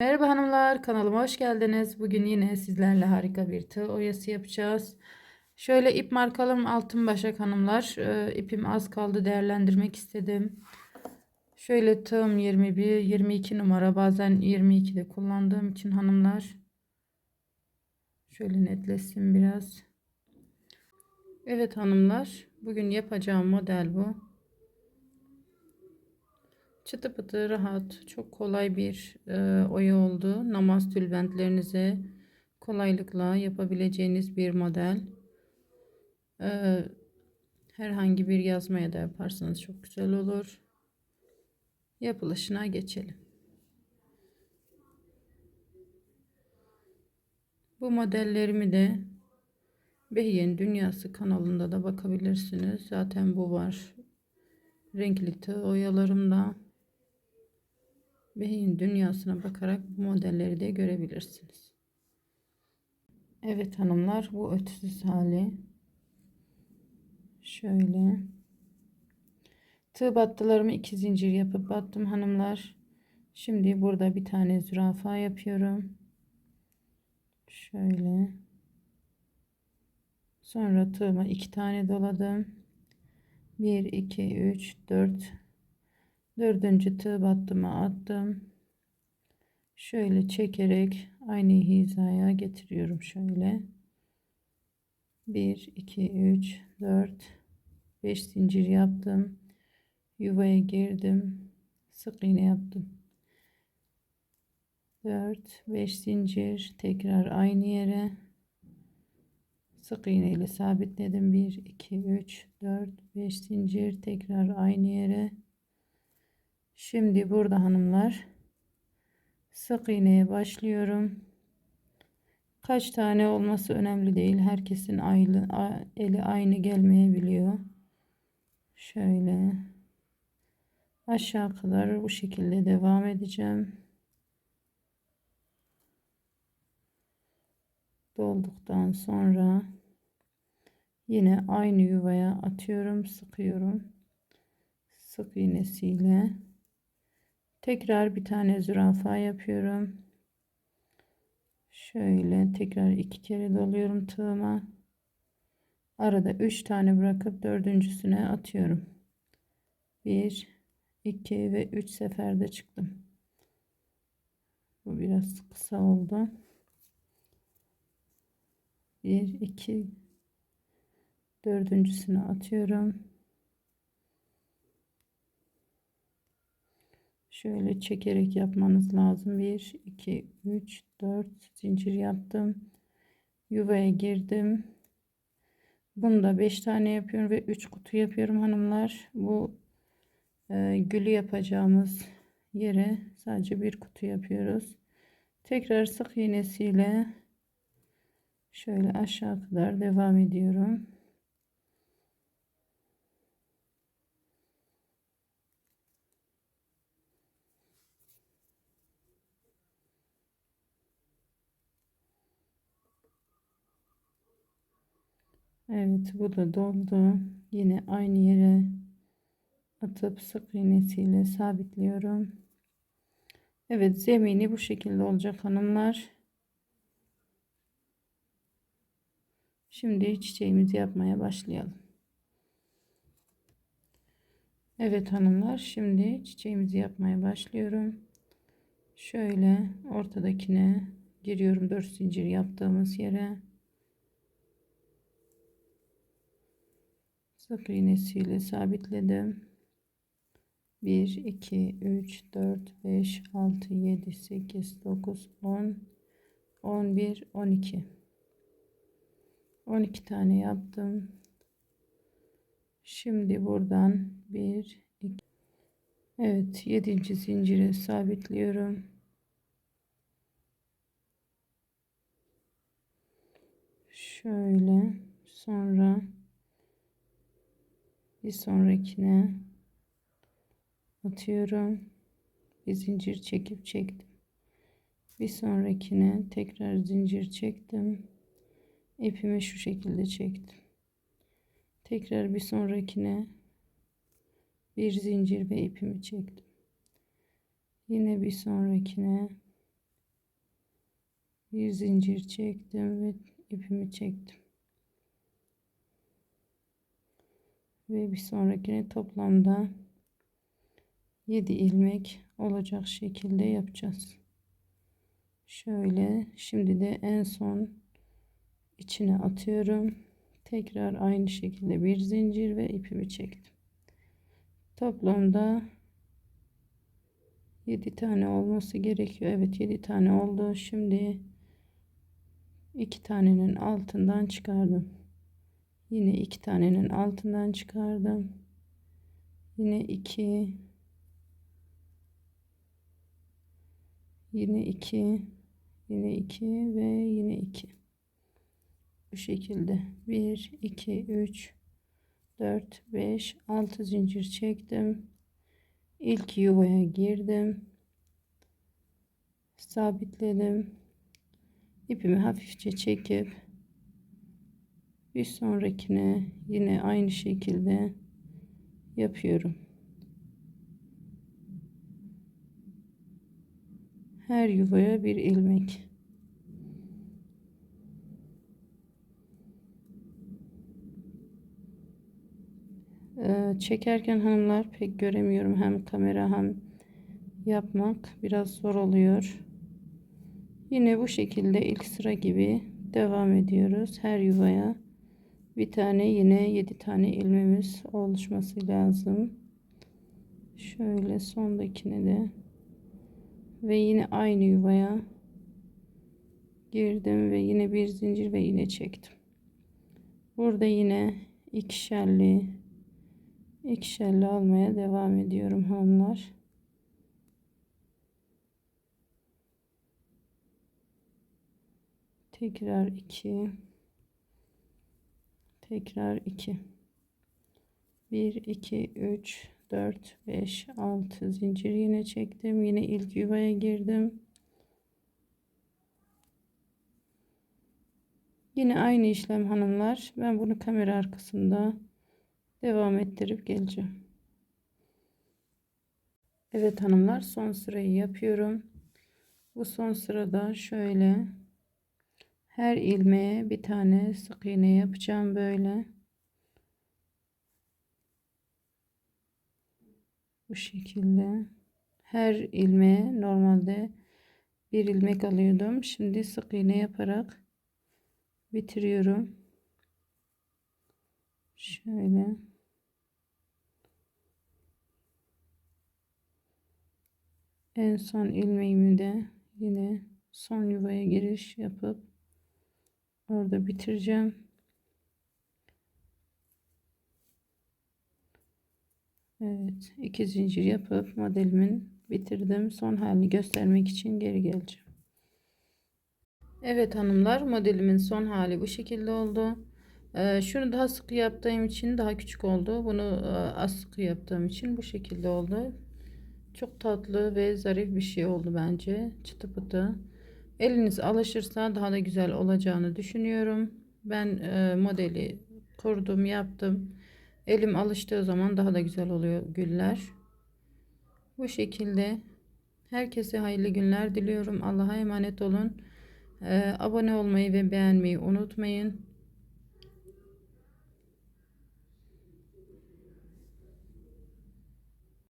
Merhaba hanımlar, kanalıma hoş geldiniz. Bugün yine sizlerle harika bir tığ oyası yapacağız. Şöyle ip markalım altın başak hanımlar. Ee, ipim az kaldı değerlendirmek istedim. Şöyle tığım 21, 22 numara bazen 22 de kullandığım için hanımlar. Şöyle netlesin biraz. Evet hanımlar, bugün yapacağım model bu. Çıtı pıtı rahat, çok kolay bir e, oya oldu. Namaz tülbentlerinize kolaylıkla yapabileceğiniz bir model. E, herhangi bir yazmaya da yaparsanız çok güzel olur. Yapılışına geçelim. Bu modellerimi de Behiye'nin Dünyası kanalında da bakabilirsiniz. Zaten bu var. Renkli tığ oyalarımda. Beyin dünyasına bakarak bu modelleri de görebilirsiniz. Evet hanımlar bu ötüsüz hali. Şöyle. Tığ battılarımı iki zincir yapıp battım hanımlar. Şimdi burada bir tane zürafa yapıyorum. Şöyle. Sonra tığıma iki tane doladım. 1 2 3 4 dördüncü tığ battıma attım. Şöyle çekerek aynı hizaya getiriyorum şöyle. 1 2 3 4 5 zincir yaptım. Yuvaya girdim. Sık iğne yaptım. 4 5 zincir tekrar aynı yere. Sık iğne ile sabitledim. 1 2 3 4 5 zincir tekrar aynı yere Şimdi burada hanımlar sık iğneye başlıyorum. Kaç tane olması önemli değil. Herkesin aynı, eli aynı gelmeyebiliyor. Şöyle aşağı kadar bu şekilde devam edeceğim. Dolduktan sonra yine aynı yuvaya atıyorum, sıkıyorum. Sık iğnesiyle Tekrar bir tane zürafa yapıyorum. Şöyle tekrar iki kere doluyorum tığıma. Arada üç tane bırakıp dördüncüsüne atıyorum. Bir, iki ve üç seferde çıktım. Bu biraz kısa oldu. Bir, iki, dördüncüsüne atıyorum. Şöyle çekerek yapmanız lazım. 1 2 3 4 zincir yaptım. Yuvaya girdim. Bunu da 5 tane yapıyorum ve 3 kutu yapıyorum hanımlar. Bu e, gülü yapacağımız yere sadece bir kutu yapıyoruz. Tekrar sık iğnesiyle şöyle aşağı kadar devam ediyorum Evet bu da doldu. Yine aynı yere atıp sık iğnesiyle sabitliyorum. Evet zemini bu şekilde olacak hanımlar. Şimdi çiçeğimizi yapmaya başlayalım. Evet hanımlar şimdi çiçeğimizi yapmaya başlıyorum. Şöyle ortadakine giriyorum 4 zincir yaptığımız yere. Sık iğnesiyle sabitledim. 1 2 3 4 5 6 7 8 9 10 11 12 12 tane yaptım. Şimdi buradan 1 2 Evet 7. zinciri sabitliyorum. Şöyle sonra bir sonrakine atıyorum. Bir zincir çekip çektim. Bir sonrakine tekrar zincir çektim. İpimi şu şekilde çektim. Tekrar bir sonrakine bir zincir ve ipimi çektim. Yine bir sonrakine bir zincir çektim ve ipimi çektim. Ve bir sonrakini toplamda 7 ilmek olacak şekilde yapacağız. Şöyle şimdi de en son içine atıyorum. Tekrar aynı şekilde bir zincir ve ipimi çektim. Toplamda 7 tane olması gerekiyor. Evet 7 tane oldu. Şimdi iki tanenin altından çıkardım. Yine iki tanenin altından çıkardım. Yine iki. Yine iki. Yine iki ve yine iki. Bu şekilde. 1 2 3 4 5 6 zincir çektim. İlk yuvaya girdim. Sabitledim. İpimi hafifçe çekip bir sonrakine yine aynı şekilde yapıyorum. Her yuvaya bir ilmek. Ee, çekerken hanımlar pek göremiyorum. Hem kamera hem yapmak biraz zor oluyor. Yine bu şekilde ilk sıra gibi devam ediyoruz. Her yuvaya bir tane yine 7 tane ilmemiz oluşması lazım şöyle sondakine de. Ve yine aynı yuvaya girdim ve yine bir zincir ve yine çektim. Burada yine ikişerli ikişerli almaya devam ediyorum hanımlar. Tekrar 2 tekrar 2 1 2 3 4 5 6 zincir yine çektim. Yine ilk yuvaya girdim. Yine aynı işlem hanımlar. Ben bunu kamera arkasında devam ettirip geleceğim. Evet hanımlar son sırayı yapıyorum. Bu son sırada şöyle her ilmeğe bir tane sık iğne yapacağım böyle. Bu şekilde. Her ilmeğe normalde bir ilmek alıyordum. Şimdi sık iğne yaparak bitiriyorum. Şöyle. En son ilmeğimi de yine son yuvaya giriş yapıp orada bitireceğim. Evet iki zincir yapıp modelimin bitirdim. Son halini göstermek için geri geleceğim. Evet hanımlar modelimin son hali bu şekilde oldu. Ee, şunu daha sıkı yaptığım için daha küçük oldu. Bunu e, az sıkı yaptığım için bu şekilde oldu. Çok tatlı ve zarif bir şey oldu bence. Çıtı pıtı eliniz alışırsa daha da güzel olacağını düşünüyorum ben e, modeli kurdum yaptım Elim alıştığı zaman daha da güzel oluyor güller. Bu şekilde herkese hayırlı günler diliyorum. Allah'a emanet olun. Ee, abone olmayı ve beğenmeyi unutmayın.